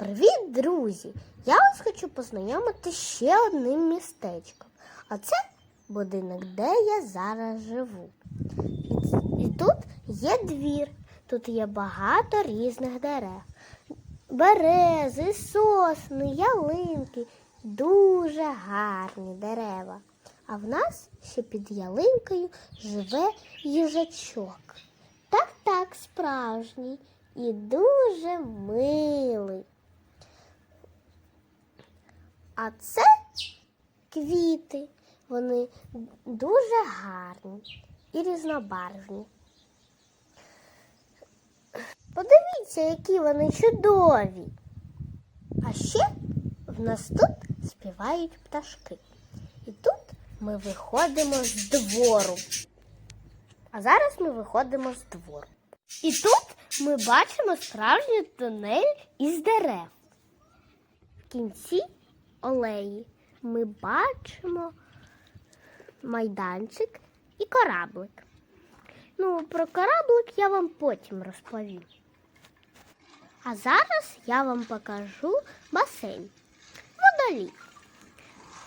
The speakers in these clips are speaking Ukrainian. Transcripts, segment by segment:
Привіт, друзі! Я вас хочу познайомити ще одним містечком. А це будинок, де я зараз живу. І, тут є двір, тут є багато різних дерев. Берези, сосни, ялинки, дуже гарні дерева. А в нас ще під ялинкою живе їжачок. Так, так, справжній і дуже милий. А це квіти. Вони дуже гарні і різнобарвні. Подивіться, які вони чудові. А ще в нас тут співають пташки. І тут ми виходимо з двору. А зараз ми виходимо з двору. І тут ми бачимо справжній тунель із дерев. В кінці алеї ми бачимо майданчик і кораблик. Ну, про кораблик я вам потім розповім. А зараз я вам покажу басейн. Водолій.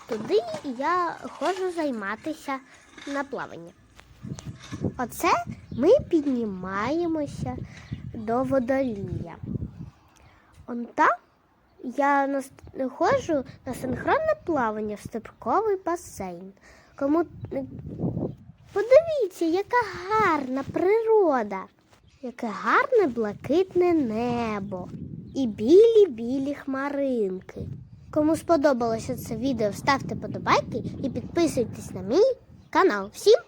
Туди я ходжу займатися на плавання. Оце ми піднімаємося до водолія. Он там я ходжу на синхронне плавання в степковий басейн. Кому подивіться, яка гарна природа, яке гарне блакитне небо і білі-білі хмаринки. Кому сподобалося це відео, ставте подобайки і підписуйтесь на мій канал. Всім